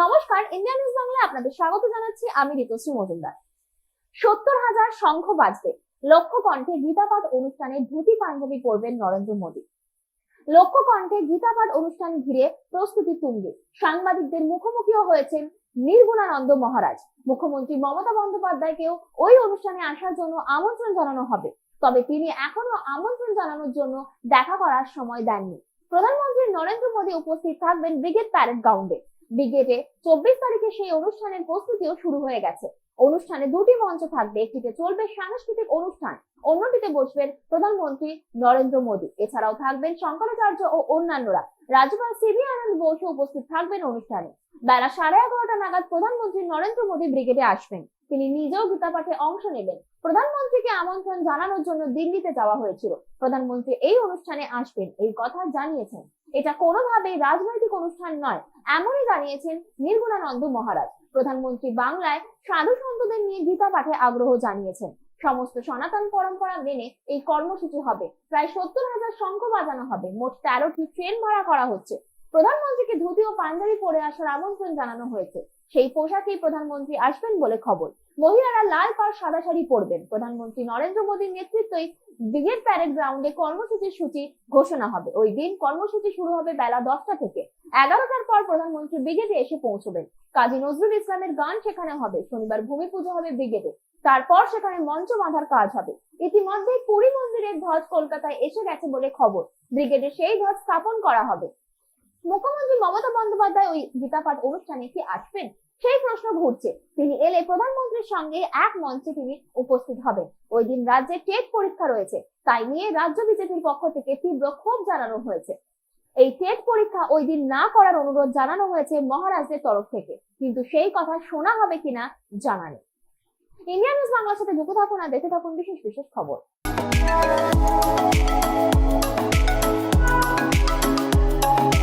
নমস্কার India news বাংলায় আপনাদের স্বাগত জানাচ্ছি। আমি ঋতুশ্রী মজুমদার। সত্তর হাজার শঙ্খ বাজবে। লক্ষ্য কণ্ঠে গীতাপাঠ অনুষ্ঠানে ধুতি পাঞ্জাবি পরবেন নরেন্দ্র মোদী। লক্ষ্য কণ্ঠে গীতাপাঠ অনুষ্ঠান ঘিরে প্রস্তুতি তুঙ্গে। সাংবাদিকদের মুখোমুখিও হয়েছেন নির্গুণানন্দ মহারাজ। মুখ্যমন্ত্রী মমতা বন্দ্যোপাধ্যায়কেও ওই অনুষ্ঠানে আসার জন্য আমন্ত্রণ জানানো হবে। তবে তিনি এখনও আমন্ত্রণ জানানোর জন্য দেখা করার সময় দেননি। প্রধানমন্ত্রী নরেন্দ্র মোদী উপস্থিত থাকবেন ব্রিগেড প্যারেড গ্রাউন্ডে। ব্রিগেডে চব্বিশ তারিখে সেই অনুষ্ঠানের প্রস্তুতিও শুরু হয়ে গেছে। অনুষ্ঠানে দুটি মঞ্চ থাকবে, একটিতে চলবে সাংস্কৃতিক অনুষ্ঠান, অন্যটিতে বসবেন প্রধানমন্ত্রী নরেন্দ্র মোদী। এছাড়াও থাকবেন শঙ্করাচার্য ও অন্যান্যরা। রাজ্যপাল সিবি আনন্দ বোসও উপস্থিত থাকবেন অনুষ্ঠানে। বেলা সাড়ে এগারোটা নাগাদ প্রধানমন্ত্রী নরেন্দ্র মোদী ব্রিগেডে আসবেন। তিনি নিজেও গীতা পাঠে অংশ নেবেন। প্রধানমন্ত্রীকে আমন্ত্রণ জানানোর জন্য দিল্লিতে যাওয়া হয়েছিল। প্রধানমন্ত্রী এই অনুষ্ঠানে আসবেন, এই কথা জানিয়েছেন। এটা কোনোভাবেই রাজনৈতিক অনুষ্ঠান নয়, এমনই জানিয়েছেন নির্গুণানন্দ মহারাজ। প্রধানমন্ত্রী বাংলায় সাধু সন্তদের নিয়ে গীতা পাঠে আগ্রহ জানিয়েছেন। সমস্ত সনাতন পরম্পরা মেনে এই কর্মসূচি হবে। প্রায় সত্তর হাজার শঙ্খ বাজানো হবে। মোট তেরোটি ট্রেন ভাড়া করা হচ্ছে। প্রধানমন্ত্রীকে ধুতি ও পাঞ্জাবি পরে আসার আমন্ত্রণ জানানো হয়েছে। সেই পোশাকেই প্রধানমন্ত্রী আসবেন বলে খবর। মহিলারা লাল পাড়, সাদা শাড়ি পরবেন। প্রধানমন্ত্রী নরেন্দ্র মোদীর নেতৃত্বেই ব্রিগেড প্যারেড গ্রাউন্ডে কর্মসূচির সূচি ঘোষণা হবে। ওই দিন কর্মসূচি শুরু হবে বেলা দশটা থেকে। এগারোটার পর প্রধানমন্ত্রী ব্রিগেডে এসে পৌঁছবেন। কাজী নজরুল ইসলামের গান সেখানে হবে। শনিবার ভূমি পুজো হবে ব্রিগেডে। তারপর সেখানে মঞ্চ বাঁধার কাজ হবে। ইতিমধ্যে পুরী মন্দিরের ধ্বজ কলকাতায় এসে গেছে বলে খবর। ব্রিগেডে সেই ধ্বজ স্থাপন করা হবে। মুখ্যমন্ত্রী মমতা বন্দ্যোপাধ্যায় ওই গীতাপাঠ অনুষ্ঠানে কি আসবেন? সেই প্রশ্ন ঘুরছে। তিনি এলে প্রধানমন্ত্রীর সঙ্গে এক মঞ্চে তিনি উপস্থিত হবেন। ওই দিন রাজ্যে টেট পরীক্ষা রয়েছে। তাই নিয়ে রাজ্য বিজেপির পক্ষ থেকে তীব্র ক্ষোভ জানানো হয়েছে। এই টেট পরীক্ষা ওই দিন না করার অনুরোধ জানানো হয়েছে মহারাজদের তরফ থেকে। কিন্তু সেই কথা শোনা হবে কিনা জানা নেই। ইন্ডিয়া নিউজ বাংলার সাথে যুক্ত থাকুন আর দেখে থাকুন বিশেষ বিশেষ খবর।